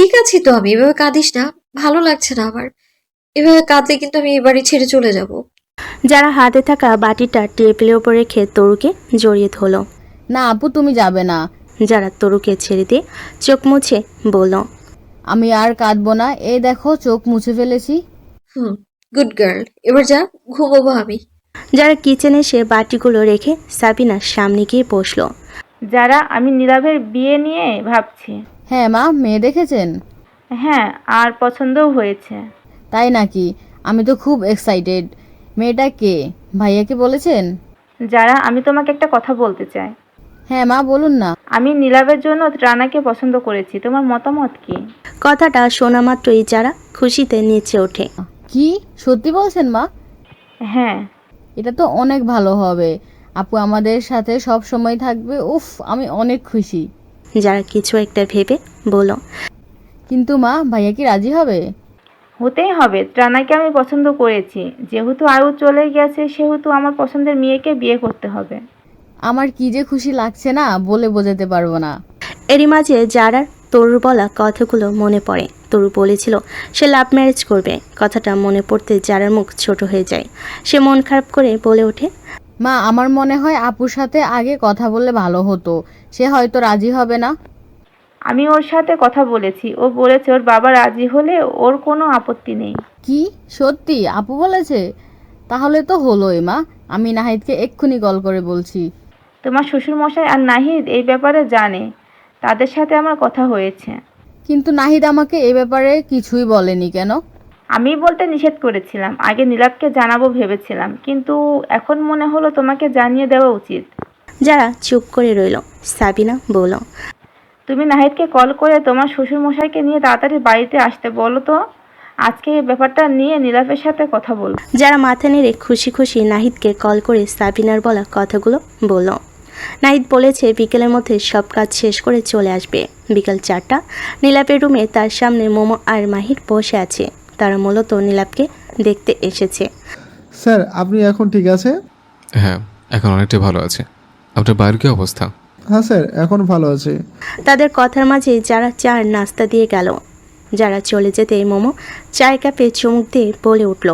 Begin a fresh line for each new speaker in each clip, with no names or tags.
ঠিক আছে তো আমি এভাবে কাঁদিস না ভালো লাগছে না আমার। এভাবে কাঁদলে কিন্তু আমি এই বাড়ি ছেড়ে চলে যাব।
যারা হাতে থাকা বাটিটা টেবিলের ওপর রেখে তরুকে জড়িয়ে ধরলো।
না আপু তুমি যাবে না।
যারা তরুকে ছেড়ে দিয়ে চোখ মুছে বলল
আমি আর কাঁদবো না। এই দেখো চোখ মুছে ফেলেছি।
হুম গুড গার্ল এবার যা ঘুমোবো আমি।
যারা কিচেনে সে বাটিগুলো রেখে সাবিনার সামনে গিয়ে বসল।
যারা আমি নীলাভের বিয়ে নিয়ে ভাবছি।
হ্যাঁ মা মেয়ে দেখেছেন?
হ্যাঁ আর পছন্দও হয়েছে।
তাই নাকি? আমি তো খুব এক্সাইটেড মেয়েটা কে? ভাইয়াকে বলেছেন?
যারা আমি তোমাকে একটা কথা বলতে চাই।
হ্যাঁ মা বলুন না।
আমি নীলাভের জন্য রানাকে পছন্দ করেছি। তোমার মতামত কি?
কথাটা শোনা মাত্রই যারা খুশিতে নেচে ওঠে।
কি? সত্যি বলছেন মা?
হ্যাঁ।
এটা তো অনেক ভালো হবে। আপু আমাদের সাথে সব সময় থাকবে। উফ আমি অনেক খুশি।
যারা কিছু একটা ভেবে বলল
কিন্তু মা ভাইয়া কি রাজি হবে?
হতেই হবে। রানাকে আমি পছন্দ করেছি। যেহেতু আয়ু চলে গেছে সেহেতু আমার পছন্দের মেয়েকে বিয়ে করতে হবে।
আমার কি যে খুশি লাগছে না বলে বোঝাতে পারব না।
এরই মাঝে যারার তরুর বলা কথাগুলো মনে পড়ে। তরু বলেছিল সে লাভ ম্যারেজ করবে। কথাটা মনে পড়তে যারার মুখ ছোট হয়ে যায়। সে মন খারাপ করে বলে ওঠে
মা আমার মনে হয় আপুর সাথে আগে কথা বললে ভালো হতো। সে হয়তো রাজি হবে না।
আমি ওর সাথে কথা বলেছি। ও বলেছে ওর বাবা রাজি হলে ওর কোনো আপত্তি নেই।
কি? সত্যি? আপু বলেছে? তাহলে তো হলোই মা। আমি নাহিদকে এক্ষুনি কল করে বলছি।
তোমার শ্বশুরমশাই আর নাহিদ এই ব্যাপারে জানে। তাদের সাথে আমার কথা হয়েছে।
কিন্তু নাহিদ আমাকে এ ব্যাপারে কিছুই বলেনি কেন?
আমি বলতে নিষেধ করেছিলাম আগে নীলাভকে জানাব ভেবেছিলাম কিন্তু এখন মনে হলো তোমাকে জানিয়ে দেওয়া উচিত।
যারা চুপ করে রইল সাবিনা বলল।
তুমি নাহিদকে কল করে তোমার শ্বশুরমশাইকে নিয়ে তাড়াতাড়ি বাড়িতে আসতে বলো তো। আজকে এই ব্যাপারটা নিয়ে নীলাভের সাথে কথা বলব।
যারা মাথা নেড়ে খুশি খুশি নাহিদকে কল করে সাবিনার বলা কথাগুলো বলল। নাহিদ বলেছে বিকেলের মধ্যে সব কাজ শেষ করে চলে আসবে। বিকেল চারটা নীলাপের রুমে তার সামনে মোমো আর মাহির বসে আছে। তারা মূলত নীলাপকে দেখতে এসেছে।
স্যার আপনি এখন ঠিক আছে
হ্যাঁ এখন অনেকটা ভালো আছে। আপনার বাইরের কি অবস্থা?
হ্যাঁ স্যার এখন ভালো আছে।
তাদের কথার মাঝে যারা চার নাস্তা দিয়ে গেল যারা চলে যেতে মোমো চায় কাপে চুমুক দিয়ে বলে উঠল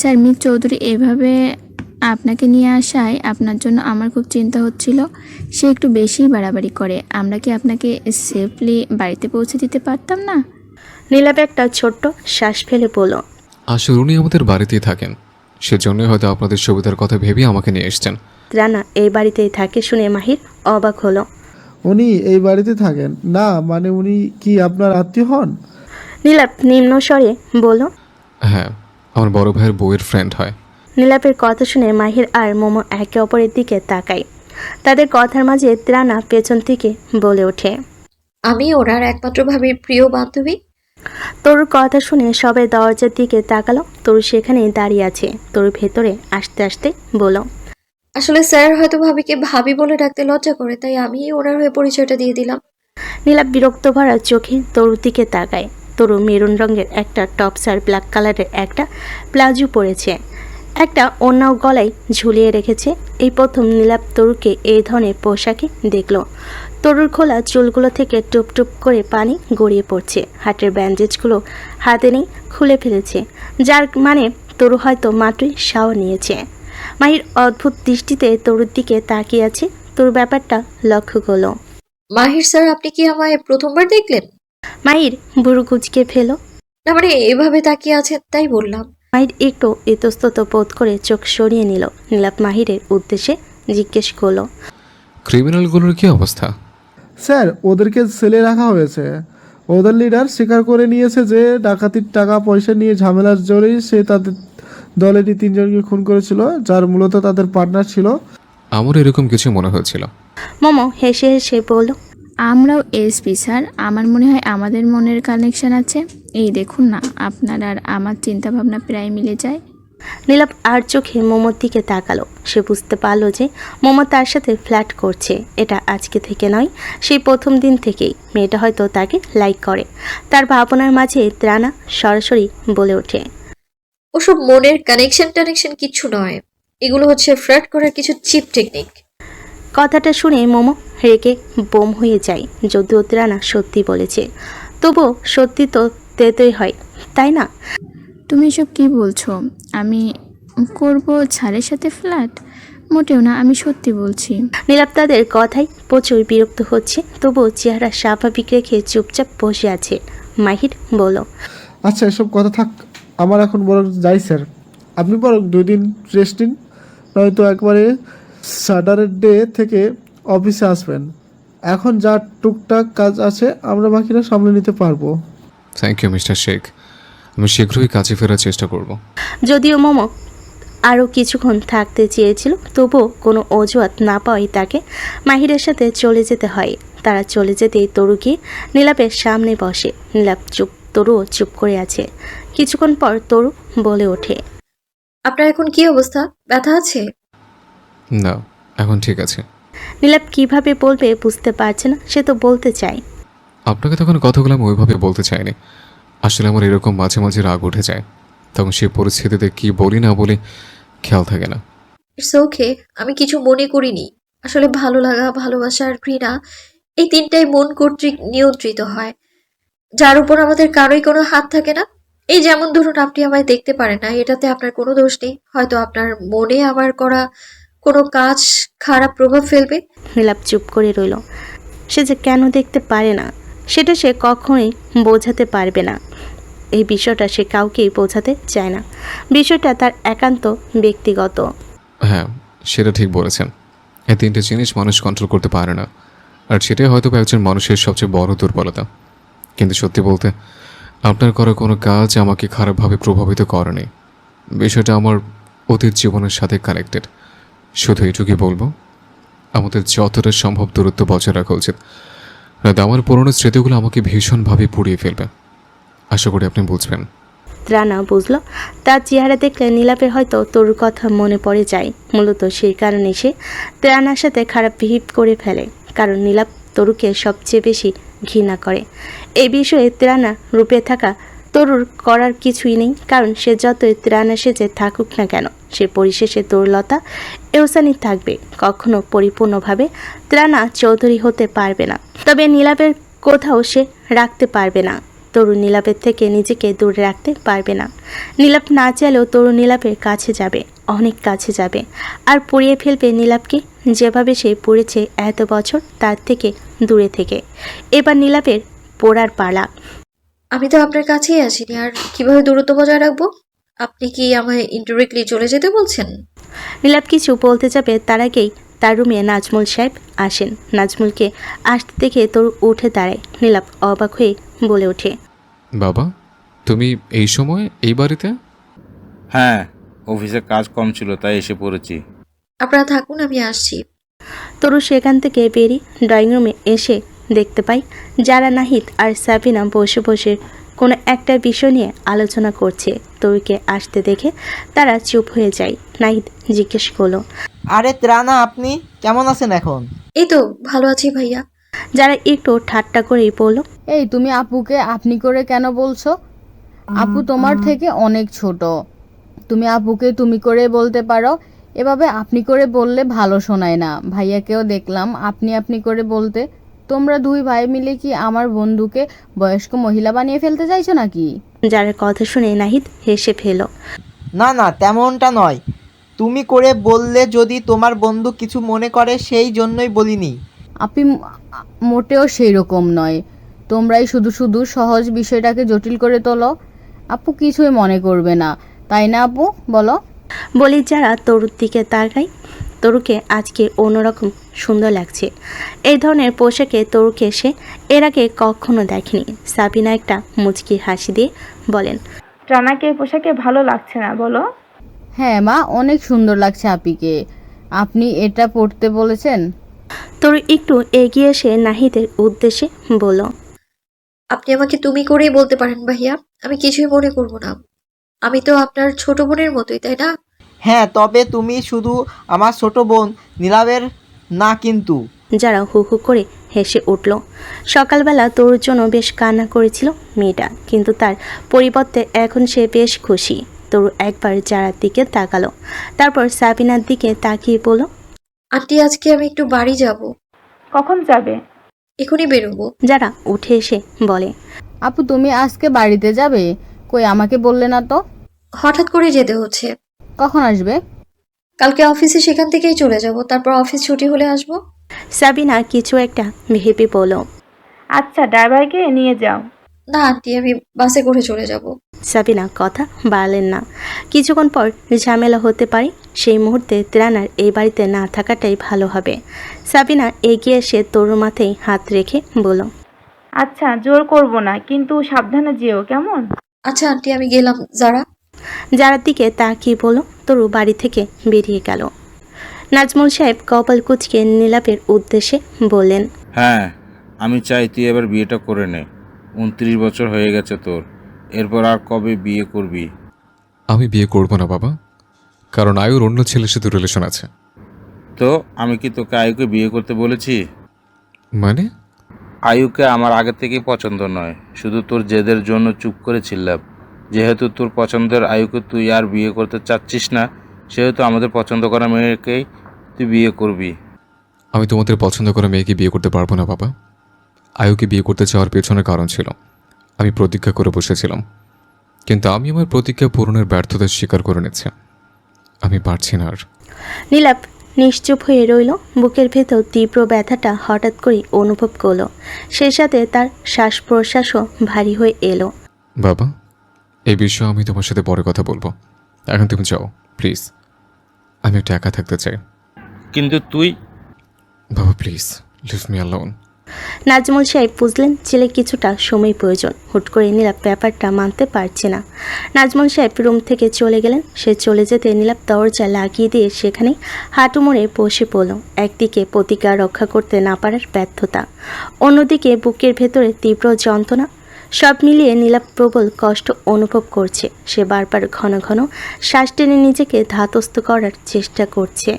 চার্মিক চৌধুরী এভাবে আপনাকে নিয়ে আসায় আপনার জন্য আমার খুব চিন্তা হচ্ছিল। সে একটু বেশিই বাড়াবাড়ি করে। আমরা কি আপনাকে সেফলি বাড়িতে পৌঁছে দিতে পারতাম না?
নীলাপ একটা ছোট্ট শ্বাস ফেলে বলল
আসলে উনি আমাদের বাড়িতেই থাকেন। সেজন্যই হয়তো আপনাদের সুবিধার কথা ভেবে আমাকে নিয়ে এসছেন।
রানা এই বাড়িতেই থাকে শুনে মাহির অবাক হলো।
উনি এই বাড়িতে থাকেন? না মানে উনি কি আপনার আত্মীয় হন?
নীলাপ নিম্ন স্বরে বলল
হ্যাঁ আমার বড় ভাইয়ের বউয়ের ফ্রেন্ড হয়।
নীলাপের কথা শুনে মাহির আর মোমো একে অপরের দিকে তাকায়। তাদের কথার মাঝে ত্রানা পেছন থেকে বলে ওঠে
আমি ওনার একমাত্র ভাবির প্রিয় বান্ধবী
তরুর কথা শুনে সবাই দরজার দিকে তাকালো। তরু সেখানে দাঁড়িয়ে আছে। তরু ভেতরে আসতে আসতে বলল
আসলে স্যার হয়তো ভাবিকে ভাবি বলে ডাকতে লজ্জা করে তাই আমি ওনার হয়ে পরিচয়টা দিয়ে দিলাম।
নীলাপ বিরক্ত ভরা চোখে তরুর দিকে তাকায়। তরু মেরুন রঙের একটা টপস আর ব্ল্যাক কালারের একটা প্লাজো পরেছে। একটা অন্য গলায় ঝুলিয়ে রেখেছে। এই প্রথম নীলাপ তরুকে এই ধরনের পোশাকে দেখল। তরুর খোলা চুলগুলো থেকে টুপ টুপ করে পানি গড়িয়ে পড়ছে। হাটের ব্যান্ডেজগুলো হাতে নেই খুলে ফেলেছে। যার মানে তরু হয়তো মাত্রই শাওয়ার নিয়েছে। মাহির অদ্ভুত দৃষ্টিতে তরুর দিকে তাকিয়ে আছে। তোর ব্যাপারটা লক্ষ্য করল।
মাহির স্যার আপনি কি আমায় প্রথমবার দেখলেন?
মাহির বুড়ো কুচকে ফেলো
না মানে এভাবে তাকিয়ে আছে তাই বললাম।
মাহির একটু ইতস্তত বোধ করে চোখ সরিয়ে নিল। নীলাপ মাহিরের উদ্দেশ্যে জিজ্ঞেস করল।
ক্রিমিনালগুলোর কি অবস্থা?
স্যার ওদেরকে সেলে রাখা হয়েছে। ওদের লিডার স্বীকার করে নিয়েছে যে ডাকাতির টাকা পয়সা নিয়ে ঝামেলার জোরেই সে তাদের দলেরই তিনজনকে খুন করেছিল যার মূলত তাদের পার্টনার ছিল।
আমার এরকম কিছু মনে হয়েছিল।
মোমো হেসে হেসে বলল
আমরাও এসপি স্যার। আমার মনে হয় আমাদের মনের কানেকশন আছে। এই দেখুন না আপনার আর আমার চিন্তাভাবনা প্রায় মিলে যায়।
নীলাপ আর চোখে মোমোর দিকে তাকালো। সে বুঝতে পারল যে মোমো তার সাথে ফ্ল্যাট করছে। এটা আজকে থেকে নয় সেই প্রথম দিন থেকেই। মেয়েটা হয়তো তাকে লাইক করে। তার ভাবনার মাঝে ত্রানা সরাসরি বলে ওঠে।
ওসব মনের কানেকশন টানেকশন কিছু নয়। এগুলো হচ্ছে ফ্ল্যাট করার কিছু চিপ টেকনিক
কথাটা শুনে মোমো রেগে বোম হয়ে যায়। যদিও ত্রানা সত্যি বলেছে তবুও সত্যি তো তেতই হয় তাই না?
তুমি এসব কি বলছো? আমি করব ছাড়ের সাথে ফ্ল্যাট? মোটেও না আমি সত্যি বলছি।
নীলাপ তাদের কথায় প্রচুর বিরক্ত হচ্ছে তবুও চেহারা স্বাভাবিক রেখে চুপচাপ বসে আছে। মাহির বলল
আচ্ছা এসব কথা থাক আমার এখন বরং যাই স্যার। আপনি বরং দুই দিন রেস্ট নিন নয়তো একবারে স্যাটারডে ডে থেকে অফিসে আসবেন। এখন যা টুকটাক কাজ আছে আমরা বাকিরা সামলে নিতে পারব।
থ্যাংক ইউ মিস্টার শেখ আমি শীঘ্রই কাজে ফেরার চেষ্টা করব।
যদিও মোমো আরও কিছুক্ষণ থাকতে চেয়েছিল তবুও কোনো অজুহাত না পাওয়াই তাকে মাহিরের সাথে চলে যেতে হয়। তারা চলে যেতেই তরু গিয়ে নীলাপের সামনে বসে। নীলাপ চুপ তরুও চুপ করে আছে। কিছুক্ষণ পর তরু বলে ওঠে
আপনার এখন কি অবস্থা? ব্যথা আছে?
না এখন ঠিক আছে।
নীলাপ কীভাবে বলবে বুঝতে পারছে না সে তো বলতে চায়।
আপনাকে তখন কথাগুলো আমি ওইভাবে বলতে চাইনি। আসলে আমার এরকম মাঝে মাঝে রাগ উঠে যায় তখন সেই পরিস্থিতিতে কি বলি না বলি খেয়াল থাকে না।
ইটস ওকে আমি কিছু মনে করিনি। আসলে ভালো লাগা ভালোবাসা আর ঘৃণা এই তিনটাই মন কর্তৃক নিয়ন্ত্রিত হয়। যার উপর আমাদের কারোই কোনো হাত থাকে না। এই যেমন ধরুন আপনি আমায় দেখতে পারেন না এটাতে আপনার কোনো দোষ নেই। হয়তো আপনার মনে আমার করা কোনো কাজ খারাপ প্রভাব ফেলবে।
নীলাপ চুপ করে রইল। সে যে কেন দেখতে পারে না সেটা সে কখনোই বোঝাতে পারবে না। এই বিষয়টা সে কাউকেই বোঝাতে চায় না। বিষয়টা তার একান্ত ব্যক্তিগত।
হ্যাঁ সেটা ঠিক বলেছেন। এই তিনটে জিনিস মানুষ কন্ট্রোল করতে পারে না। আর সেটাই হয়তো একজন মানুষের সবচেয়ে বড় দুর্বলতা। কিন্তু সত্যি বলতে, আপনার করা কোনো কাজ আমাকে খারাপভাবে প্রভাবিত করেনি। বিষয়টা আমার অতীত জীবনের সাথে কানেক্টেড শুধু এটুকুই বলব, আমাদের যতটা সম্ভব দূরত্ব বজায় রাখা উচিত। আমার পুরনো স্মৃতিগুলো আমাকে ভীষণভাবে পুড়িয়ে ফেলবে। আশা করি আপনি বুঝবেন।
ত্রানা বুঝলো। তার চেহারা দেখলে নীলাপের হয়তো তোর কথা মনে পড়ে যায়। মূলত সেই কারণে সে ত্রানার সাথে খারাপ বিহেভ করে ফেলে। কারণ নীলাপ তরুকে সবচেয়ে বেশি ঘৃণা করে। এই বিষয়ে ত্রানা রূপে থাকা তরুর করার কিছুই নেই। কারণ সে যতই ত্রানা সেজে থাকুক না কেন, সে পরিশেষে তরুলতা এওসানি থাকবে। কখনো পরিপূর্ণভাবে ত্রানা চৌধুরী হতে পারবে না। তবে নীলাপের কোথাও সে রাখতে পারবে না। তরু নীলাপের থেকে নিজেকে দূরে রাখতে পারবে না। নীলাপ না চাইলেও তরুণ নীলাপের কাছে যাবে অনেক কাছে যাবে। আর পুড়িয়ে ফেলবে নীলাপকে যেভাবে সে পড়েছে এত বছর তার থেকে দূরে থেকে। এবার নীলাপের পোড়ার পালা।
আমি তো আপনার কাছেই আসিনি আর কীভাবে দূরত্ব বজায় রাখব? আপনি কি আমায় ইনডিরেক্টলি চলে যেতে বলছেন?
নীলাপ কিছু বলতে যাবে তার আগেই তার রুমে নাজমুল সাহেব আসেন। নাজমুলকে আসতে দেখে তরু উঠে দাঁড়ায়। নীলাপ অবাক হয়ে বলে ওঠে।
বাবা তুমি এই সময় এই বাড়িতে?
হ্যাঁ অফিসে কাজ কম ছিল তাই এসে পড়েছি।
আপনারা থাকুন আমি আসছি।
তরু সেখান থেকে বেরিয়ে ড্রয়িং রুমে এসে দেখতে পাই যারা নাহিদ আর সাবিনা বসে বসে কোনো একটা বিষয় নিয়ে আলোচনা করছে। তরুকে আসতে দেখে তারা চুপ হয়ে যায়। নাহিদ জিজ্ঞেস করল
আরে ত্রানা আপনি কেমন আছেন এখন?
এই তো ভালো আছি ভাইয়া।
যারা একটু ঠাট্টা করেই বলল
এই তুমি আপুকে আপনি করে কেন বলছো? আপু তোমার থেকে অনেক ছোট। তুমি আপুকে তুমি করে বলতে পারো। এভাবে আপনি করে বললে ভালো শোনায় না। ভাইয়াকেও দেখলাম আপনি আপনি করে বলতে। তোমরা দুই ভাই মিলে কি আমার বন্ধুকে বয়স্ক মহিলা বানিয়ে ফেলতে চাইছো নাকি?
যারা কথা শুনে নাহিদ হেসে ফেল।
না না তেমনটা নয়। তুমি করে বললে যদি তোমার বন্ধু কিছু মনে করে সেই জন্যই বলিনি।
আপনি মোটেও সেই রকম নয়। তোমরাই শুধু শুধু সহজ বিষয়টাকে জটিল করে তোলো। আপু কিছুই মনে করবে না। তাই না আপু? বলো।
বলি যারা তরুর দিকে তাকায় তরুকে আজকে অন্যরকম সুন্দর লাগছে। এই ধরনের পোশাকে তরুকে সে এর আগে কখনো দেখেনি। সাবিনা একটা মুচকি হাসি দিয়ে বলেন
ট্রানাকে এই পোশাকে ভালো লাগছে না বলো।
হ্যাঁ মা অনেক সুন্দর লাগছে আপিকে। আপনি এটা পড়তে বলেছেন?
তরু একটু এগিয়ে এসে নাহিদের উদ্দেশ্যে বলল
আপনি আমাকে তুমি করেই বলতে পারেন ভাইয়া আমি কিছুই মনে করব না। আমি তো আপনার ছোট বোনের মতোই তাই না?
হ্যাঁ তবে তুমি শুধু আমার ছোট বোন নীলাবের না কিন্তু।
যারা হু হু করে হেসে উঠল। সকালবেলা তোর জন্য বেশ কান্না করেছিল মেয়েটা কিন্তু তার পরিবর্তে এখন সে বেশ খুশি। তরু একবার যারার দিকে তাকালো। তারপর সাবিনার দিকে তাকিয়ে বলল
আন্টি আজকে আমি একটু বাড়ি যাব।
কখন যাবে?
এখনই বেরোবো।
যারা উঠে এসে বলে
আপু তুমি আজকে বাড়িতে যাবে? কই আমাকে বললে না তো?
হঠাৎ করে যেতে হচ্ছে।
কখন আসবে?
কালকে অফিসে সেখান থেকেই চলে যাব। তারপর অফিস ছুটি হলে আসব।
সাবিনা কিছু একটা ভেবে বলল
আচ্ছা ড্রাইভারকে নিয়ে যাও।
না আন্টি আমি বাসে করে চলে যাব।
সাবিনা কথা বাড়লেন না। কিছুক্ষণ পর ঝামেলা হতে পারে সেই মুহূর্তে ত্রানার এই বাড়িতে না থাকাটাই ভালো হবে। সাবিনা এগিয়ে এসে তরুর মাথায় হাত রেখে বলল
আচ্ছা জোর করব না কিন্তু সাবধানে যেও কেমন?
আচ্ছা আন্টি আমি গেলাম। যারা?
যার দিকে তাকিয়ে বলল তরু বাড়ি থেকে বেরিয়ে গেল। নাজমুল সাহেব কপাল কুচকে নীলাপের উদ্দেশ্যে বললেন
হ্যাঁ আমি চাই তুই এবার বিয়েটা করে নে। উনত্রিশ বছর হয়ে গেছে তোর। এরপর আর কবে বিয়ে করবি?
আমি বিয়ে করব না বাবা। কারণ আয়ুর অন্য ছেলের সাথে রিলেশন আছে।
তো আমি কি তোকে আয়ুকে বিয়ে করতে বলেছি?
মানে?
আয়ুকে আমার আগে থেকেই পছন্দ নয়। শুধু তোর জেদের জন্য চুপ করেছিলাম যেহেতু তোর পছন্দের আয়ুকে তুই আর বিয়ে করতে চাচ্ছিস না সেহেতু আমাদের পছন্দ করা মেয়েকেই তুই বিয়ে করবি।
আমি তোমাদের পছন্দ করা মেয়েকে বিয়ে করতে পারব না বাবা। আয়ুকে বিয়ে করতে চাওয়ার পেছনে কারণ ছিল। আমি প্রতিজ্ঞা করে বসেছিলাম। কিন্তু আমি আমার প্রতিজ্ঞা পূরণের ব্যর্থতা স্বীকার করে নিচ্ছি। আমি পারছি না আর।
নীলাপ নিশ্চুপ হয়ে রইল। বুকের ভেতর তীব্র ব্যথাটা হঠাৎ করে অনুভব করল। সেই সাথে তার শ্বাস প্রশ্বাসও ভারী হয়ে এলো।
বাবা এই বিষয়ে আমি তোমার সাথে পরে কথা বলব। এখন তুমি যাও প্লিজ। আমি একটু একা থাকতে চাই।
কিন্তু তুই
বাবা please leave me alone
Nazmul সাহেব বুঝলেন ছেলে কিছুটা সময় প্রয়োজন। হুট করে নীলাপ ব্যাপারটা মানতে পারছে না। নাজমুল সাহেব রুম থেকে চলে গেলেন। সে চলে যেতে নীলাপ দরজা লাগিয়ে দিয়ে সেখানে হাঁটু মোড়ে বসে পড়ল। একদিকে প্রতিজ্ঞা রক্ষা করতে না পারার ব্যর্থতা, অন্যদিকে বুকের ভেতরে তীব্র যন্ত্রণা। সব মিলিয়ে নীলাপ প্রবল কষ্ট অনুভব করছে। সে বারবার ঘন ঘন শ্বাস টেনে নিজেকে ধাতস্থ করার চেষ্টা করছে।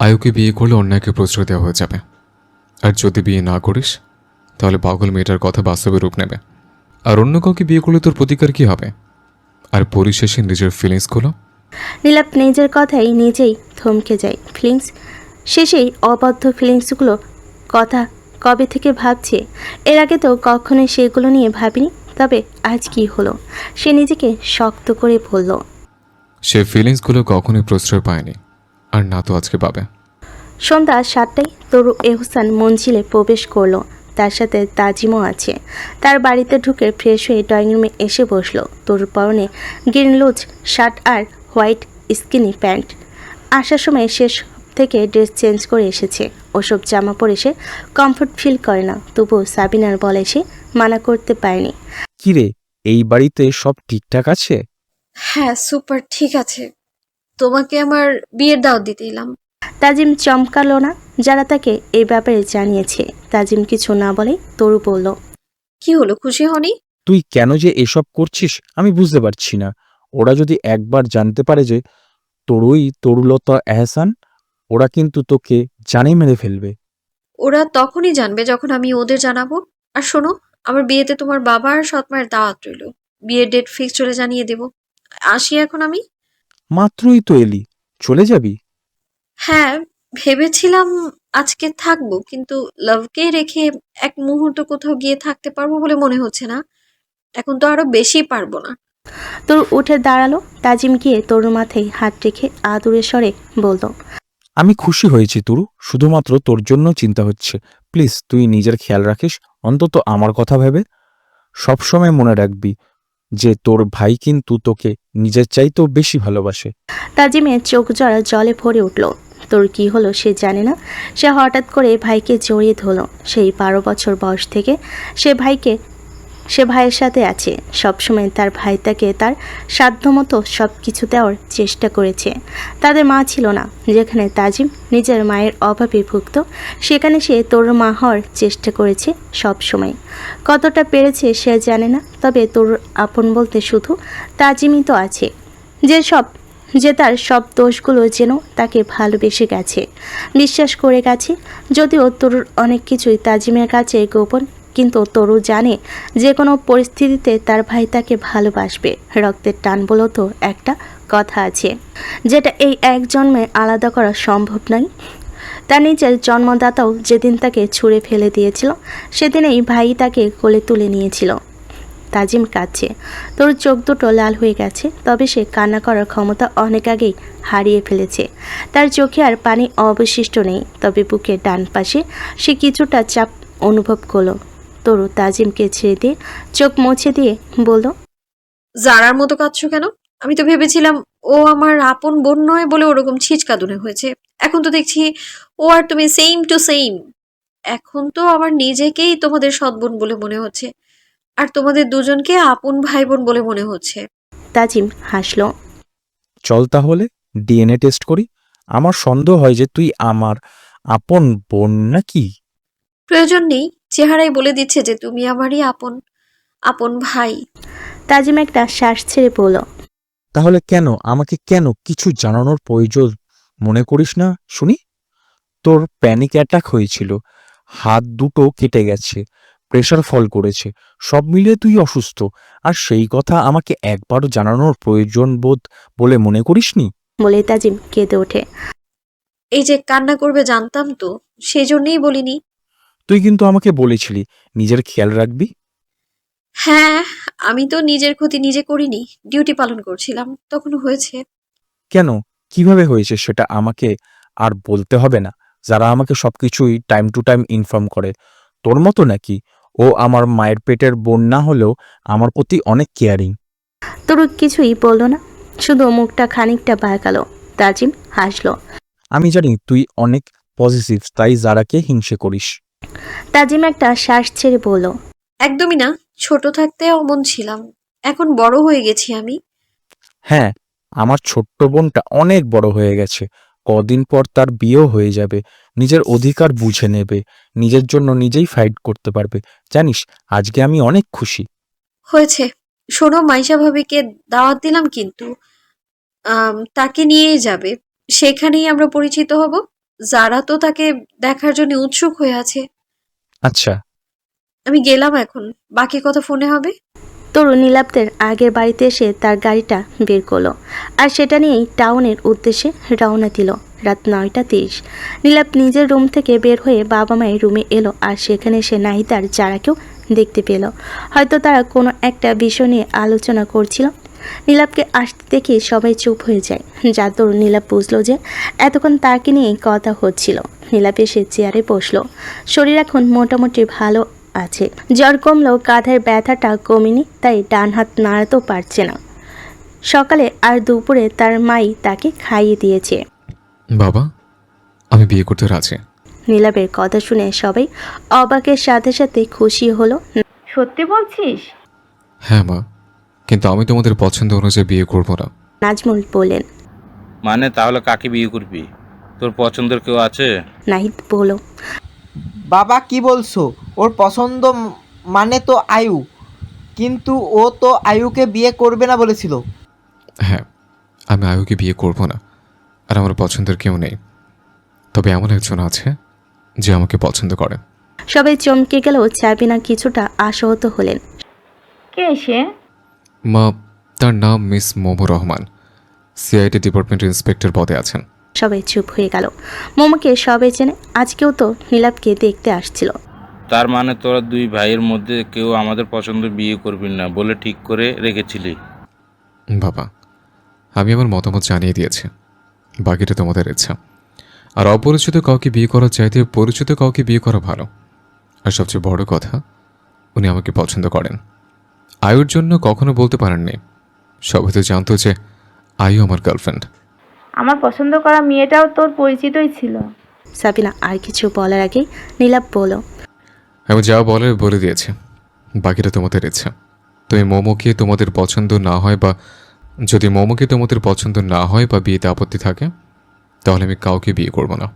আয়ুকে বিয়ে করলে অন্যায়কে প্রশ্রয় দেওয়া হয়ে যাবে। আর যদি বিয়ে না করিস তাহলে পাগল মেয়েটার কথা বাস্তবে রূপ নেবে। আর অন্য কাউকে বিয়ে করলে তোর প্রতিকার কি হবে? আর পরিশেষে নিজের ফিলিংসগুলো
নীলাপ নিজের কথাই নিজেই থমকে যায়। ফিলিংস শেষেই অবাধ্য ফিলিংসগুলো কথা কবে থেকে ভাবছে? এর আগে তো কখনোই সেগুলো নিয়ে ভাবিনি তবে আজ কি হলো? সে নিজেকে শক্ত করে বলল।
সে ফিলিংসগুলো কখনোই প্রশ্রয় পায়নি আর না তো আজকে পাবে।
সন্ধ্যা সাতটায় তরু এহসান মঞ্জিলে প্রবেশ করল। তার সাথে তাজিমও আছে। তার বাড়িতে ঢুকে ফ্রেশ হয়ে ড্রয়িং রুমে এসে বসল। তরুর পরনে গ্রিন লুজ শার্ট আর হোয়াইট স্কিনি প্যান্ট আসার সময় শেষ থেকে ড্রেস চেঞ্জ করে এসেছে। ওসব জামা পরে সে কমফোর্ট ফিল করে না। তবুও সাবিনার বলে সে মানা করতে পারেনি।
কিরে এই বাড়িতে সব ঠিকঠাক আছে?
হ্যাঁ সুপার ঠিক আছে। তোমাকে আমার বিয়ের দাওয়াত দিতে এলাম।
তাজিম চমকালো না? যারা তাকে এই ব্যাপারে জানিয়েছে তাজিম কিছু না বলে তরু বলল
কি হলো খুশি হনি
তুই কেন যে এসব করছিস আমি বুঝতে পারছি না। ওরা যদি একবার জানতে পারে যে তরুই তরুলতা এহসান ওরা কিন্তু তোকে জানে মেরে ফেলবে।
ওরা তখনই জানবে যখন আমি ওদের জানাব। আর শোনো আমার বিয়েতে তোমার বাবা আর সৎমায়ের দাওয়াত রইল। বিয়ের ডেট ফিক্স চলে জানিয়ে দেব। আসি এখন আমি?
মাত্রই তো এলি। চলে যাবি?
হ্যাঁ ভেবেছিলাম আজকে থাকব কিন্তু লাভকে রেখে এক মুহূর্ত কোথাও গিয়ে থাকতে পারব বলে মনে হচ্ছে না। এখন তো আরও বেশি পারব না।
তোর উঠে দাঁড়াল তাজিম গিয়ে তোর মাথায় হাত রেখে আদুরে স্বরে বলল
আমি খুশি হয়েছি তুরু শুধুমাত্র তোর জন্য চিন্তা হচ্ছে। প্লিজ তুই নিজের খেয়াল রাখিস অন্তত আমার কথা ভেবে। সবসময় মনে রাখবি যে তোর ভাই কিন্তু তোকে নিজের চাইতেও বেশি ভালোবাসে।
তাজিমের চোখ জড়া জলে ভরে উঠল। তোর কি হলো সে জানে না? সে হঠাৎ করে ভাইকে জড়িয়ে ধরল। সেই বারো বছর বয়স থেকে সে ভাইকে সে ভাইয়ের সাথে আছে। সবসময় তার ভাই তাকে তার সাধ্যমতো সব কিছু দেওয়ার চেষ্টা করেছে। তাদের মা ছিল না, যেখানে তাজিম নিজের মায়ের অভাবে ভুগত, সেখানে সে তোর মা হওয়ার চেষ্টা করেছে সব সময় কতটা পেরেছে সে জানে না, তবে তোর আপন বলতে শুধু তাজিমই তো আছে। যে সব, যে তার সব দোষগুলো যেন তাকে ভালোবেসে গেছে। বিশ্বাস করে গেছে, যদিও তরুর অনেক কিছুই তাজিমের কাছে গোপন কিন্তু তরু জানে যে কোনো পরিস্থিতিতে তার ভাই তাকে ভালোবাসবে। রক্তের টান বলেও তো একটা কথা আছে, যেটা এই এক জন্মে আলাদা করা সম্ভব নয়। তার নিজের জন্মদাতাও যেদিন তাকে ছুঁড়ে ফেলে দিয়েছিল, সেদিনেই ভাই তাকে কোলে তুলে নিয়েছিল। তাজিম কাঁদছে। তোর চোখ দুটো লাল হয়ে গেছে, তবে সে কান্না করার ক্ষমতা অনেক আগেই হারিয়ে ফেলেছে। তার চোখে আর পানি অবশিষ্ট নেই, তবে বুকের ডান পাশে সে কিছুটা চাপ অনুভব করল। তরু তাজিমকে ছেড়ে দিয়ে চোখ মুছে দিয়ে বলল
জারার মতো কাঁদছো কেন? আমি তো ভেবেছিলাম ও আমার আপন বোন নয় বলে ওরকম ছিচকাদুনে হয়েছে। এখন তো দেখছি ও আর তুমি সেম টু সেম এখন তো আমার নিজেকেই তোমাদের সৎ বোন বলে মনে হচ্ছে। আর তোমাদের দুজনকে আপন ভাই বোন বলে মনে হচ্ছে।
তাজিম হাসলো।
চল তাহলে ডিএনএ টেস্ট করি। আমার সন্দেহ হয় যে তুই আমার আপন বোন নাকি?
প্রয়োজন নেই চেহারাই বলে দিচ্ছে যে তুমি আমারই আপন আপন ভাই।
তাজিম একটা শ্বাস ছেড়ে বলল
তাহলে কেন? আমাকে কেন? কিছু জানানোর প্রয়োজন মনে করিস না শুনি? তোর প্যানিক অ্যাটাক হয়েছিল হাত দুটো কেটে গেছে প্রেশার ফল করেছে সব মিলিয়ে তুই অসুস্থ। আর সেই কথা আমাকে একবারও জানানোর প্রয়োজন বোধ বলে মনে করিসনি?
বলে তাজিম কেঁদে ওঠে।
এই যে কান্না করবে জানতাম তো সেই জন্যেই বলিনি।
তুই কিন্তু আমাকে বলেছিলি নিজের খেয়াল রাখবি?
হ্যাঁ আমি তো নিজের ক্ষতি নিজে করিনি ডিউটি পালন করছিলাম তখন হয়েছে।
কেন? কীভাবে হয়েছে সেটা আমাকে আর বলতে হবে না। যারা আমাকে সবকিছুই টাইম টু টাইম ইনফর্ম করে তোর মতো নাকি? ও আমার মায়ের পেটের বোন না হলেও আমার প্রতি অনেক কেয়ারিং
তরু কিছুই বলল না শুধু মুখটা খানিকটা বাঁকালো তাজিম হাসলো।
আমি জানি তুই অনেক পজিটিভ তাই যারাকে হিংসে করিস।
তাজিম একটা শ্বাস ছেড়ে বলল
একদমই না ছোট থাকতে অমন ছিলাম। এখন বড় হয়ে গেছি আমি।
হ্যাঁ আমার ছোট্ট বোনটা অনেক বড় হয়ে গেছে। কদিন পর তার বিয়েও হয়ে যাবে। নিজের অধিকার বুঝে নেবে। নিজের জন্য নিজেই ফাইট করতে পারবে। জানিস আজকে আমি অনেক খুশি।
হয়েছে। শোনো মাইশা ভাবিকে দাওয়াত দিলাম কিন্তু আম, তাকে নিয়েই যাবে। সেখানেই আমরা পরিচিত হব। যারা তো তাকে দেখার জন্য উৎসুক হয়ে আছে।
আচ্ছা।
আমি গেলাম এখন। বাকি কথা ফোনে হবে?
তরুণ নীলাব্দের আগের বাড়িতে এসে তার গাড়িটা বের করল আর সেটা নিয়েই টাউনের উদ্দেশ্যে রওনা দিল রাত নয়টা তিরিশ। নীলাপ নিজের রুম থেকে বের হয়ে বাবা মায়ের রুমে এলো আর সেখানে সে নাহিদার যারাকেও দেখতে পেল। হয়তো তারা কোনো একটা বিষয় নিয়ে আলোচনা করছিল। নীলাপকে আসতে দেখে সবাই চুপ হয়ে যায়। যা তোর নীলাপ বুঝলো যে এতক্ষণ তাকে নিয়ে কথা হচ্ছিল। নীলাপ এসে চেয়ারে বসল। শরীর এখন মোটামুটি ভালো আছে। জ্বর কমলেও কাঁধের ব্যথাটা কমেনি, তাই ডান হাত নাড়াতেও পারছে না। সকালে আর দুপুরে তার মাই তাকে খাইয়ে দিয়েছে।
বাবা, আমি বিয়ে করতে রাজি।
নীলাবের কথা শুনে সবাই অবাকের সাথে সাথে খুশি হলো।
সত্যি বলছিস?
হ্যাঁ মা। কিন্তু আমি তোমাদের পছন্দ অনুযায়ী বিয়ে করব না।
নাজমুল বললেন
মানে তাহলে কাকে বিয়ে করবি? তোর পছন্দের কেউ আছে?
নাহিদ বলল
বাবা কি বলছো? ওর পছন্দ মানে তো আয়ু। কিন্তু ও তো আয়ুকে বিয়ে করবে না বলেছিল।
হ্যাঁ আমি আয়ুকে বিয়ে করব না। আর আমার পছন্দের কেউ নেই। তবে এমন একজন আছে যে আমাকে পছন্দ করে।
সবাই চমকে গেলেও চাবিনা কিছুটা আশাহত হলেন।
কে সে?
মা তার নাম মিস মোমো রহমান। সিআইটি ডিপার্টমেন্টের ইন্সপেক্টর পদে আছেন।
সবাই চুপ হয়ে গেল। মোমোকে সবাই চেনে আজকেও তো নীলাবকে দেখতে আসছিল।
তার মানে তোরা দুই ভাইয়ের মধ্যে কেউ আমাদের পছন্দ বিয়ে করবি না বলে ঠিক করে রেখেছিলি।
বাবা আমি আমার মতামত জানিয়ে দিয়েছি। বাকিটা তোমাদের ইচ্ছা। আর অপরিচিত কাউকে বিয়ে করার চাইতে পরিচিত কাউকে বিয়ে করা ভালো। আর সবচেয়ে বড় কথা উনি আমাকে পছন্দ করেন। আয়ুর জন্য কখনো বলতে পারেননি। সবাই তো জানতো যে আয়ু আমার গার্লফ্রেন্ড
আমার পছন্দ করা মেয়েটাও তোর পরিচিতই ছিল।
সাবিনা আর কিছু বলার আগেই নীলাব বলল
আমি যা বলে বলে দিয়েছি। বাকিটা তোমাদের ইচ্ছা। তুমি মোমোকে তোমাদের পছন্দ না হয় বা যদি মোমোকে তোমাদের পছন্দ না হয় বা বিয়েতে আপত্তি থাকে তাহলে আমি কাউকে বিয়ে করব না।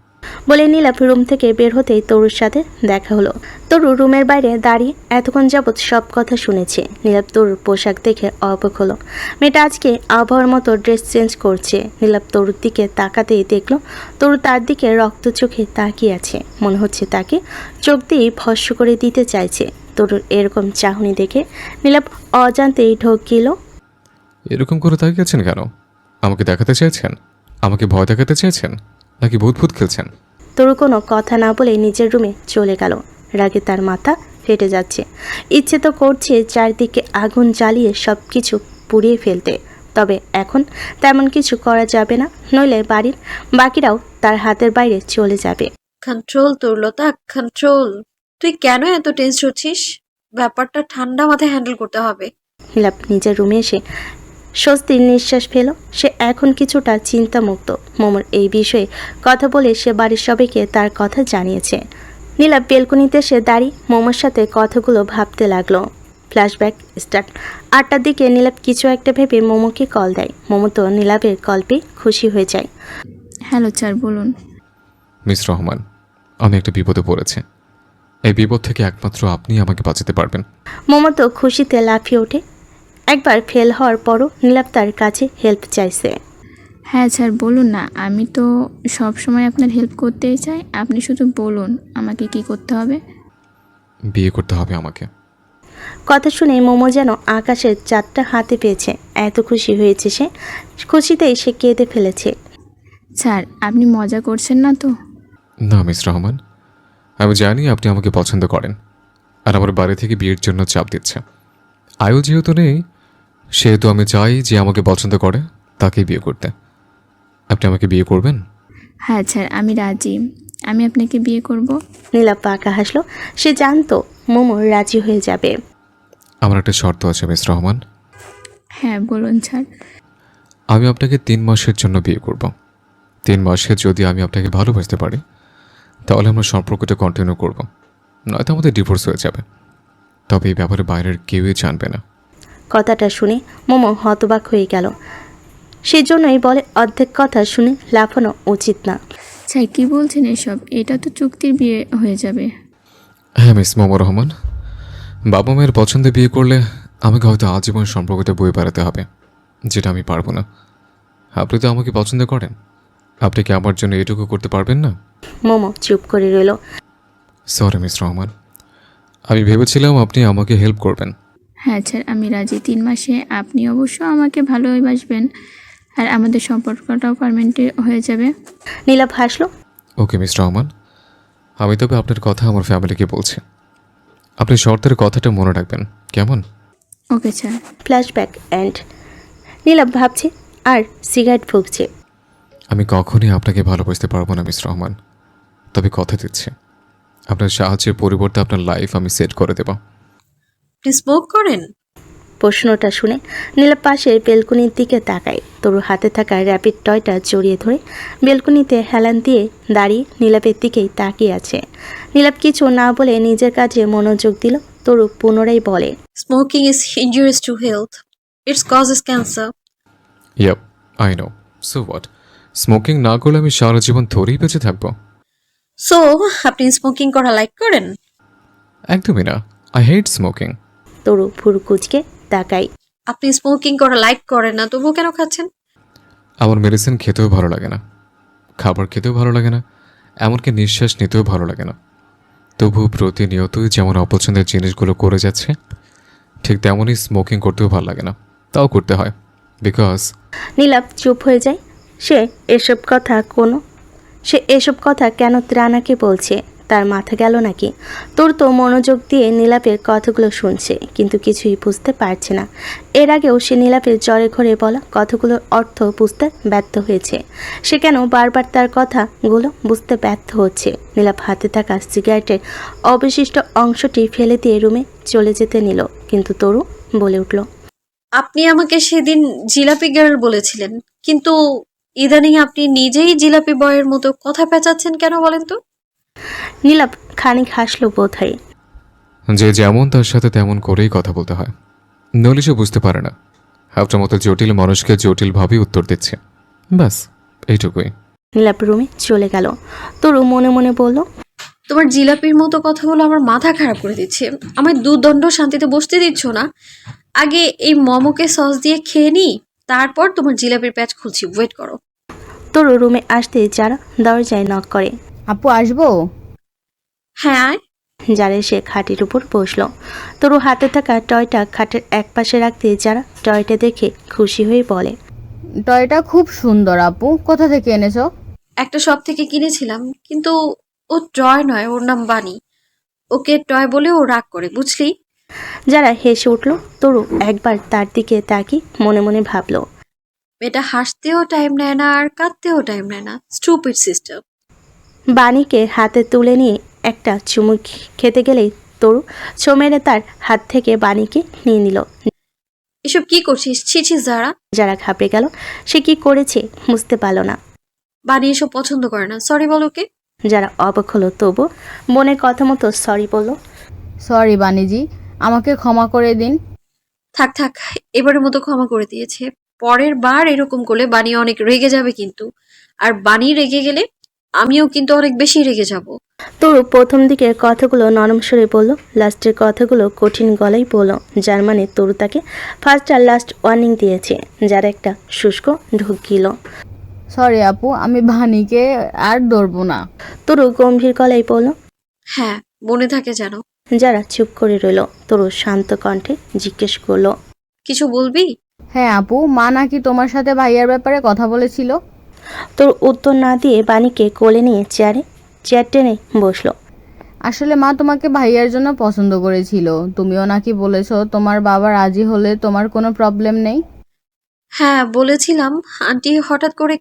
বলে নীলাপ রুম থেকে বের হতেই তরুর সাথে দেখা হলো। তরু রুমের বাইরে দাঁড়িয়ে এতক্ষণ যাবৎ সব কথা শুনেছে। নীলাপ তরুর পোশাক দেখে অবাক হলো। মেয়েটা আজকে আবহাওয়ার মতো ড্রেস চেঞ্জ করছে। নীলাপ তরুর দিকে তাকাতেই দেখল তরু তার দিকে রক্ত চোখে তাকিয়ে আছে। মনে হচ্ছে তাকে চোখ দিয়ে ভস্য করে দিতে চাইছে। তরুর এরকম চাহনি দেখে নীলাপ অজান্তেই ঢোক গেল।
এরকম করে তাকিয়েছেন কেন? আমাকে দেখাতে চেয়েছেন? আমাকে ভয় দেখাতে চেয়েছেন? নাকি ভূত ভূত খেলছেন?
তরু কোনো কথা না বলে নিজের রুমে চলে গেল। রাগে তার মাথা ফেটে যাচ্ছে। ইচ্ছে তো করছে চারদিকে আগুন জ্বালিয়ে সব কিছু পুড়িয়ে ফেলতে। তবে এখন তেমন কিছু করা যাবে না নইলে বাড়ির বাকিরাও তার হাতের বাইরে চলে যাবে।
Control Taralata control. তুই কেন এত টেন্স হচ্ছিস? ব্যাপারটা ঠান্ডা মাথায় হ্যান্ডেল করতে হবে।
নীলাপ নিজের রুমে এসে স্বস্তির নিঃশ্বাস ফেল। সে এখন কিছুটা চিন্তামুক্ত। মোমোর এই বিষয়ে কথা বলে সে বাড়ির সবাইকে তার কথা জানিয়েছে। নীলাপ বেলকুনিতে সে দাঁড়িয়ে মোমোর সাথে কথাগুলো ভাবতে লাগল। Flashback start. আটটার দিকে নীলাপ কিছু একটা ভেবে মোমোকে কল দেয়। মোমো তো নীলাপের কল পেয়ে খুশি হয়ে যায়।
হ্যালো স্যার বলুন।
মিস রহমান আমি একটা বিপদে পড়েছি। এই বিপদ থেকে একমাত্র আপনি আমাকে বাঁচাতে পারবেন।
মোমো তো খুশিতে লাফিয়ে ওঠে। একবার ফেল হওয়ার পরও নীলাপ তার কাছে হেল্প চাইছে।
হ্যাঁ স্যার বলুন না আমি তো সব সময় আপনার হেল্প করতেই চাই। আপনি শুধু বলুন আমাকে কি করতে হবে?
বিয়ে করতে হবে আমাকে।
কথা শুনে মোমো যেন আকাশের চারটা হাতে পেয়েছে এত খুশি হয়েছে সে। খুশিতেই সে কেঁদে ফেলেছে।
স্যার আপনি মজা করছেন না তো?
না মিস রহমান। আমি জানি আপনি আমাকে পছন্দ করেন আর আমার বাড়ি থেকে বিয়ের জন্য চাপ দিচ্ছে। আয়ু যেহেতু নেই সেহেতু আমি চাই যে আমাকে পছন্দ করে তাকেই বিয়ে করতে। আপনি আমাকে বিয়ে করবেন?
হ্যাঁ স্যার আমি রাজি। আমি আপনাকে বিয়ে করব।
নীলা পাকা হাসলো। সে জানতো মোমো রাজি হয়ে যাবে।
আমার একটা শর্ত আছে মিস রহমান।
হ্যাঁ বলুন স্যার।
আমি আপনাকে তিন মাসের জন্য বিয়ে করব। তিন মাসে যদি আমি আপনাকে ভালোবাসতে পারি তাহলে আমরা সম্পর্কটা কন্টিনিউ করব। নয়তো আমাদের ডিভোর্স হয়ে যাবে। তবে এই ব্যাপারে বাইরের কেউই জানবে না।
কথাটা শুনে মোমো হতবাক হয়ে গেল। সেজন্যই বলে অর্ধেক কথা শুনে লাফানো উচিত না।
স্যার কি বলছেন এসব? এটা তো চুক্তির বিয়ে হয়ে যাবে।
হ্যাঁ মিস মোমো রহমান। বাবা মায়ের পছন্দে বিয়ে করলে আমাকে হয়তো আজীবন সম্পর্কটা বয়ে বেড়াতে হবে যেটা আমি পারব না। আপনি তো আমাকে পছন্দ করেন। আপনি কি আমার জন্য এটুকু করতে পারবেন না?
মোমো চুপ করে রইল।
Sorry miss Rahman. আমি ভেবেছিলাম আপনি আমাকে হেল্প করবেন।
হ্যাঁ স্যার আমি রাজি। তিন মাসে আপনি অবশ্য আমাকে ভালোই ভালোবাসবেন আর আমাদের সম্পর্কটাও পারমানেন্ট হয়ে যাবে।
নীলাপ হাসলো।
ওকে মিস রহমান আমি তবে আপনার কথা আমার ফ্যামিলিকে বলছি। আপনি শর্তের কথাটা মনে রাখবেন। কেমন?
Okay sir.
Flashback and Nilap ভাবছে আর সিগারেট ফুঁকছে।
আমি কখনই আপনাকে ভালোবাসতে পারব না মিস রহমান তবে কথা দিচ্ছি। আপনার সাহায্যের পরিবর্তে আপনার লাইফ আমি সেট করে দেব।
আপনি স্মোক করেন?
প্রশ্নটা শুনে নীলাপ পাশের বেলকুনির দিকে তাকায়। তরু হাতে থাকা র্যাপিড টয়টা জড়িয়ে ধরে বেলকুনিতে হেলান দিয়ে দাঁড়িয়ে নীলাপের দিকেই তাকিয়ে আছে। নীলাপ কিছু না বলে নিজের কাজে মনোযোগ দিল। তরু পুনরায় বলে
smoking is injurious to health it's causes cancer
yep I know so what smoking না করলে আমি সারা জীবন ধরেই বেঁচে থাকব।
সো আপনি স্মোকিং করা লাইক করেন?
একদমই না। আই হেট স্মোকিং
তরু ফুরু কুচকে তাকাই।
আপনি স্মোকিং করা লাইক করেন না তবুও কেন খাচ্ছেন?
আমার মেডিসিন খেতেও ভালো লাগে না। খাবার খেতেও ভালো লাগে না এমনকি নিঃশ্বাস নিতেও ভালো লাগে না। তবু প্রতিনিয়তই যেমন অপছন্দের জিনিসগুলো করে যাচ্ছে ঠিক তেমনই স্মোকিং করতেও ভালো লাগে না। তাও করতে হয় বিকজ
নীলাপ চুপ হয়ে যায়। সে এসব কথা কোনো সে এসব কথা কেন ত্রানাকে বলছে? তার মাথা গেল নাকি? তোর তো মনোযোগ দিয়ে নীলাপের কথাগুলো শুনছে, কিন্তু কিছুই বুঝতে পারছে না। এর আগেও সে নীলাপের জ্বরে ঘরে বলা কথাগুলোর অর্থ বুঝতে ব্যর্থ হয়েছে। সে কেন বারবার তার কথাগুলো বুঝতে ব্যর্থ হচ্ছে? নীলাপ হাতে থাকা সিগারেটের অবশিষ্ট অংশটি ফেলে দিয়ে রুমে চলে যেতে নিল, কিন্তু তরু বলে উঠল,
আপনি আমাকে সেদিন জিলাপি গার্ল বলেছিলেন, কিন্তু ইদানিং আপনি নিজেই জিলাপি বয়ের মতো কথা পেঁচাচ্ছেন কেন বলেন তো?
নীলাপ খানিক হাসলো বোধ হয়
যে যেমন তার সাথে তেমন করেই কথা বলতে হয়। নলি সে বুঝতে পারে না। আপনার মতো জটিল মানুষকে জটিলভাবেই উত্তর দিচ্ছে। ব্যাস এইটুকুই।
নীলাপ রুমে চলে গেল। তরু মনে মনে বলল
তোমার জিলাপির মতো কথাগুলো আমার মাথা খারাপ করে দিচ্ছে। আমার দুদণ্ড শান্তিতে বসতে দিচ্ছ না। আগে এই মমকে সস দিয়ে খেয়ে নিই তারপর তোমার জিলাপির প্যাচ খুলছি। ওয়েট করো।
তরু রুমে আসতে যারা দরজায় নক করে।
আপু আসব?
হ্যাঁ।
যারা সে খাটের উপর বসল। তরু হাতে থাকা টয়টা খাটের এক পাশে রাখতে যারা টয়টা দেখে খুশি হয়ে বলে
টয়টা খুব সুন্দর আপু কোথা থেকে এনেছো?
একটা শপ থেকে কিনেছিলাম কিন্তু ও টয় নয় ওর নাম বানি ওকে টয় বলে ও রাগ করে বুঝলি?
যারা হেসে উঠল তরু একবার তার দিকে তাকি মনে মনে ভাবলো
এটা হাসতেও টাইম নেয় না আর কাঁদতেও টাইম নেয় না স্টুপিড সিস্টেম
বাণীকে হাতে তুলে নিয়ে একটা চুমুক খেতে গেলেই তরু ছো মেরে তার হাত থেকে বাণীকে নিয়ে নিল।
এসব কি করছিস? ছিছি যারা।
যারা ঘাবড়ে গেল সে কি করেছে বুঝতে পারল না।
বানি এসব পছন্দ করে না। সরি বল ওকে।
যারা অবাক হলো তবু বোনের কথা মতো সরি বলল।
সরি বাণীজি আমাকে ক্ষমা করে দিন।
থাক থাক এবারের মতো ক্ষমা করে দিয়েছে। পরের বার এরকম করলে বানি অনেক রেগে যাবে কিন্তু। আর বানি রেগে গেলে আমিও কিন্তু অনেক বেশি রেগে যাব।
তরু প্রথম দিকের কথাগুলো নরম সুরে বলল লাস্টের কথাগুলো কঠিন গলায় বলল যার মানে তরু তাকে ফার্স্ট আর লাস্ট ওয়ার্নিং দিয়েছে যার একটা শুষ্ক ঢুকিল
সরি আপু আমি বানিকে আর ধরবো না।
তরু গম্ভীর গলায় বলল
হ্যাঁ মনে থাকে যেন।
যারা চুপ করে রইল তরু শান্ত কণ্ঠে জিজ্ঞেস করল
কিছু বলবি?
হ্যাঁ আপু মা নাকি তোমার সাথে ভাইয়ার ব্যাপারে কথা বলেছিল?
তোর উত্তর না দিয়ে বাণীকে কোলে নিয়ে চেয়ারে চেয়ার টেনে বসল।
আসলে মা তোমাকে ভাইয়ার জন্য পছন্দ করেছিল। তুমিও নাকি বলেছ তোমার বাবা রাজি হলে তোমার কোনো প্রবলেম নেই?
হ্যাঁ বলেছিলাম। আন্টি হঠাৎ করে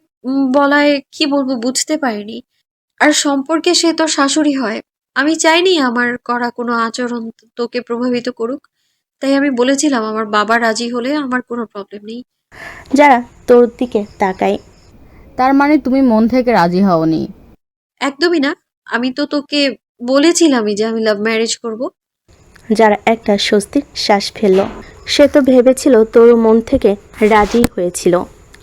বলায় কি বলব বুঝতে পারিনি। আর সম্পর্কে সে তো শাশুড়ি হয়। আমি চাইনি আমার করা কোনো আচরণ তোকে প্রভাবিত করুক। তাই আমি বলেছিলাম আমার বাবা রাজি হলে আমার কোনো প্রবলেম নেই।
যারা তোর দিকে তাকায়
তার মানে তুমি মন থেকে রাজি হওনি।
একদমই না। আমি তো তোকে বলেছিলামই যে আমি লাভ ম্যারেজ করব।
যারা একটা স্বস্তির শ্বাস ফেলল। সে তো ভেবেছিল তোর মন থেকে রাজি হয়েছিল।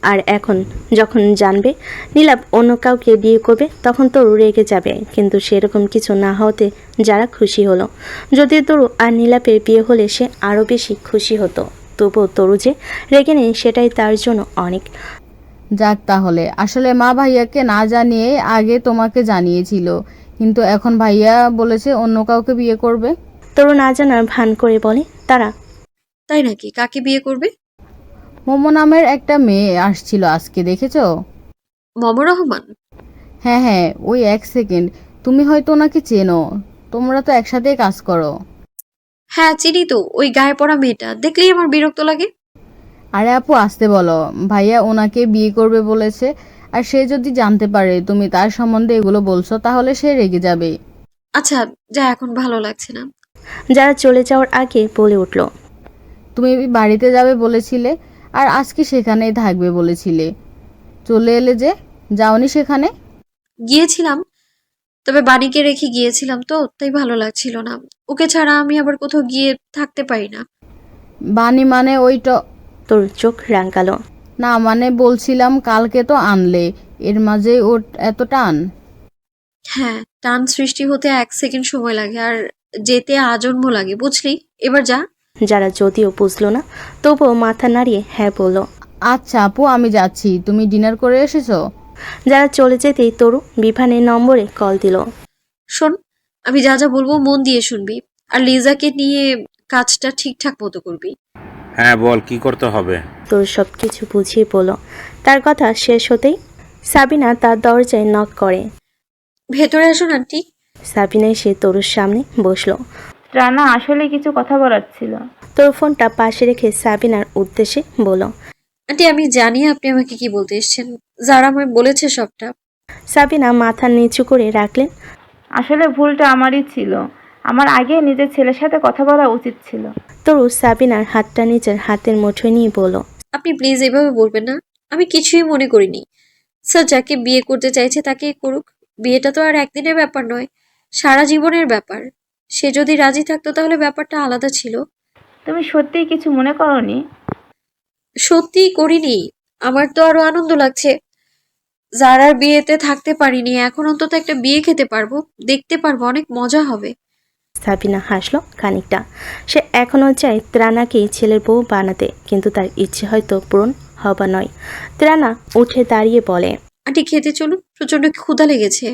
আর এখন যখন জানবে নীলাপ অন্য কাউকে বিয়ে করবে তখন তরু রেগে যাবে। কিন্তু সেরকম কিছু না হতে যারা খুশি হলো। যদি তরু আর নীলাপের বিয়ে হলে সে আরও বেশি খুশি হতো। তবুও তরু যে রেগে নেই সেটাই তার জন্য অনেক।
যাক তাহলে। আসলে মা ভাইয়াকে না জানিয়ে আগে তোমাকে জানিয়েছিল। কিন্তু এখন ভাইয়া বলেছে অন্য কাউকে বিয়ে করবে।
তরু না জানার ভান করে বলে তারা?
তাই নাকি? কাকে বিয়ে করবে?
মোমো নামের একটা মেয়ে আসছিল আজকে দেখেছ?
মম রহমান?
হ্যাঁ হ্যাঁ ওই এক সেকেন্ড। তুমি হয়তো ওনাকে চেনো। তোমরা তো একসাথেই কাজ করো।
হ্যাঁ চিনি তো। ওই গায়ে পড়া মেয়েটা। দেখলেই আমার বিরক্ত লাগে।
আরে আপু আসতে বলো। ভাইয়া ওনাকে বিয়ে করবে বলেছে। আর সে যদি জানতে পারে তুমি তার সম্বন্ধে এগুলো বলছো তাহলে সে রেগে যাবে।
আচ্ছা যা এখন ভালো লাগছে না।
যারা চলে যাওয়ার আগে বলে উঠল।
তুমি বাড়িতে যাবে বলেছিলে আর আজকে সেখানেই থাকবে বলেছিলে। চলে এলে যে যাওনি সেখানে?
গিয়েছিলাম তবে বাণীকে রেখে গিয়েছিলাম তো তাই ভালো লাগছিল না। ওকে ছাড়া আমি আবার কোথাও গিয়ে থাকতে পারি না।
বানি মানে ওই ট
তোর চোখ রাঙ্গালো
না মানে বলছিলাম কালকে তো আনলে এর মাঝে ওর এত টান।
হ্যাঁ টান সৃষ্টি হতে এক সেকেন্ড সময় লাগে আর যেতে আজন্ম লাগে বুঝলি? এবার যা।
যারা যদিও বুঝলো না তবুও মাথা নাড়িয়ে হ্যাঁ বলল।
আচ্ছা আপু আমি যাচ্ছি তুমি ডিনার করে এসেছ?
যারা চলে যেতেই তরু বিভানের নম্বরে কল দিল।
শোন আমি যা যা বলব মন দিয়ে শুনবি আর লিজাকে নিয়ে কাজটা ঠিকঠাক মতো করবি।
হ্যাঁ বল কি করতে হবে?
তোর সব কিছু বুঝিয়ে বলল তার কথা শেষ হতেই সাবিনা তার দরজায় নক করে।
ভেতরে আসুন আন্টি।
সাবিনা এসে তরুর সামনে বসল।
রানা আসলে কিছু কথা বলার ছিল।
তোর ফোনটা পাশে রেখে সাবিনার উদ্দেশ্যে বলল
আন্টি আমি জানি আপনি আমাকে কি বলতে এসেছেন। যারা আমায় বলেছে সবটা।
সাবিনা মাথা নিচু করে রাখলেন।
আসলে ভুলটা আমারই ছিল। আমার আগে নিজের ছেলের সাথে কথা বলা উচিত ছিল।
তরু সাবিনার হাতটা নিজের হাতের মুঠোয় নিয়ে বলল
আপনি প্লিজ এভাবে বলবেন না আমি কিছুই মনে করিনি। স্যার যাকে বিয়ে করতে চাইছে তাকে করুক বিয়েটা তো আর একদিনের ব্যাপার নয় সারা জীবনের ব্যাপার। সে যদি রাজি থাকতো তাহলে ব্যাপারটা আলাদা ছিল।
তুমি সত্যিই কিছু মনে করনি?
সত্যিই করিনি আমার তো আরও আনন্দ লাগছে। যারার বিয়েতে থাকতে পারিনি এখন অন্তত একটা বিয়ে খেতে পারব দেখতে পারব অনেক মজা হবে।
সাবিনা হাসলো খানিকটা। সে এখনও চায় ত্রানাকে ছেলের বউ বানাতে, কিন্তু তার ইচ্ছে হয়তো পূরণ হবা নয়। ত্রানা উঠে দাঁড়িয়ে বলে,
আন্টি খেতে চলুন প্রচণ্ড ক্ষুধা লেগেছে।